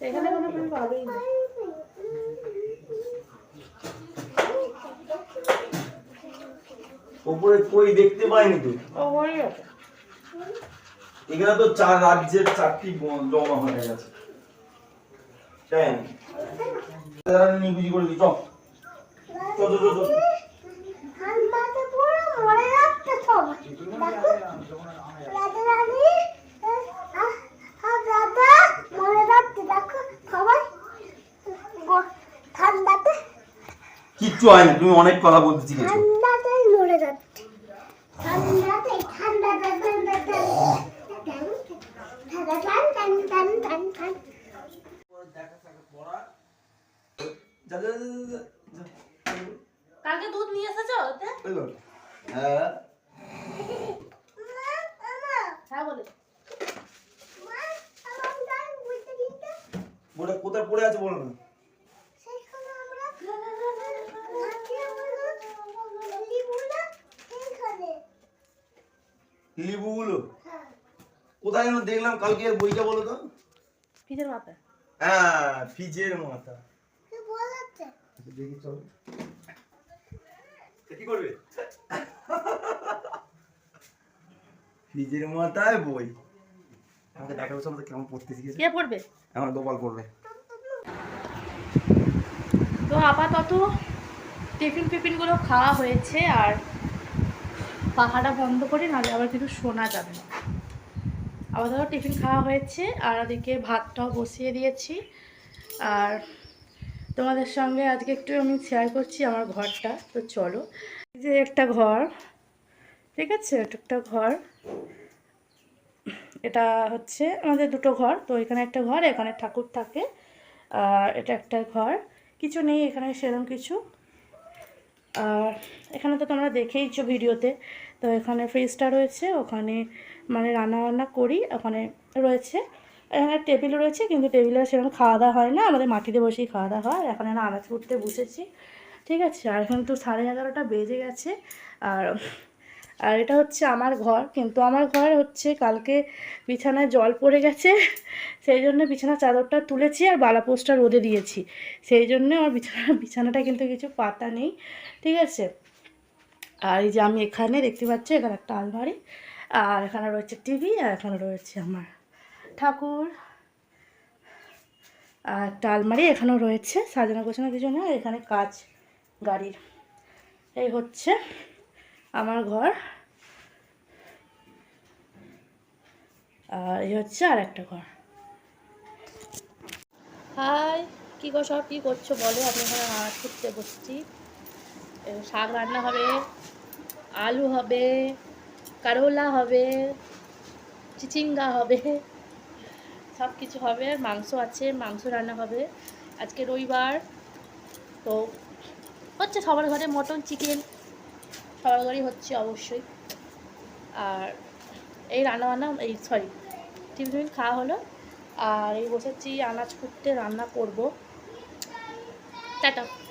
এখানে কোনো তুমি পাবেই না। ওপরে কই দেখতে পাইনি তো ও গেছে এখানে তো চার রাজ্যের চারটি জমা হয়ে গেছে। তাই না? দাঁড়া, বুঝি করে দিই চল। চল চল মরে যাচ্ছে দেখো রাজা রানী আহ, আহ, রাজা মরে যাচ্ছে দেখো সবাই গ- ঠান্ডাতে কিচ্ছু হয় না তুমি অনেক কথা বলতে শিখেছো। কালকে দুধ নিয়ে এসেছ। হ্যাঁ হ্যাঁ বলে। কোথায় পড়ে আছে বলো না সেখানে আমরা থাকি আমরা লিবুলা এইখানে লিবুগুলো। কোথায় যেন দেখলাম কালকে বইটা বলো তো? ফ্রিজের মাথা। হ্যাঁ ফিজের মাথা। কি দেখি চল কি করবে? ফিজের মাথায় বই। আমাকে দেখাবো সব কেমন পড়তে শিখেছে। কে পড়বে? আমার গোপাল করবে তো আপাতত টিফিন ফিফিনগুলো খাওয়া হয়েছে আর পাখাটা বন্ধ করে, নাহলে আবার কিছু শোনা যাবে না। আবার ধরো টিফিন খাওয়া হয়েছে, আর ওদিকে ভাতটাও বসিয়ে দিয়েছি। আর তোমাদের সঙ্গে আজকে একটু আমি শেয়ার করছি আমার ঘরটা, তো চলো। যে একটা ঘর, ঠিক আছে? এটা একটা ঘর। এটা হচ্ছে আমাদের দুটো ঘর, তো এখানে একটা ঘর, এখানে ঠাকুর থাকে, আর এটা একটা ঘর। কিছু নেই, এখানে সেরকম কিছু। আর এখানে তো তোমরা দেখেইছো ভিডিওতে। তো এখানে ফ্রিজটা রয়েছে, ওখানে মানে রান্না বান্না করি, ওখানে রয়েছে। এখানে টেবিল রয়েছে, কিন্তু টেবিলে সেরকম খাওয়া দাওয়া হয় না, আমাদের মাটিতে বসেই খাওয়া দাওয়া হয়। এখন আনাজ করতে বসেছি, ঠিক আছে? আর এখন তো সাড়ে এগারোটা বেজে গেছে, আর আর এটা হচ্ছে আমার ঘর, কিন্তু আমার ঘর হচ্ছে কালকে বিছানায় জল পড়ে গেছে, সেই জন্য বিছানা চাদরটা তুলেছি আর বালাপোস্টটা রোদে দিয়েছি। সেই জন্য আমার বিছানা, বিছানাটা কিন্তু কিছু পাতা নেই, ঠিক আছে? আর এই যে আমি এখানে দেখতে পাচ্ছি এখানে একটা আলমারি, আর এখানে রয়েছে টিভি আর এখানে রয়েছে আমার ঠাকুর। আর একটা আলমারি এখানেও রয়েছে, সাজানো গোছানো কিছু না এখানে কাজ, গাড়ির। এই হচ্ছে আমার ঘর। আর এই হচ্ছে আর একটা ঘর। হাই, কী গো সব? কী করছ? বলো, আমি এখানে মাছ করতে বসছি। শাক রান্না হবে, আলু হবে, কারোলা হবে, চিচিঙ্গা হবে, সব কিছু হবে। মাংস আছে, মাংস রান্না হবে। আজকে রবিবার, তো হচ্ছে সবার ঘরে মটন, চিকেন ঘরেই হচ্ছে অবশ্যই। আর এই রান্না বান্না এই সরি টিফিন টিফিন খাওয়া হলো। আর এই বসেছি আনাজ কুটতে, রান্না করব। টাটা।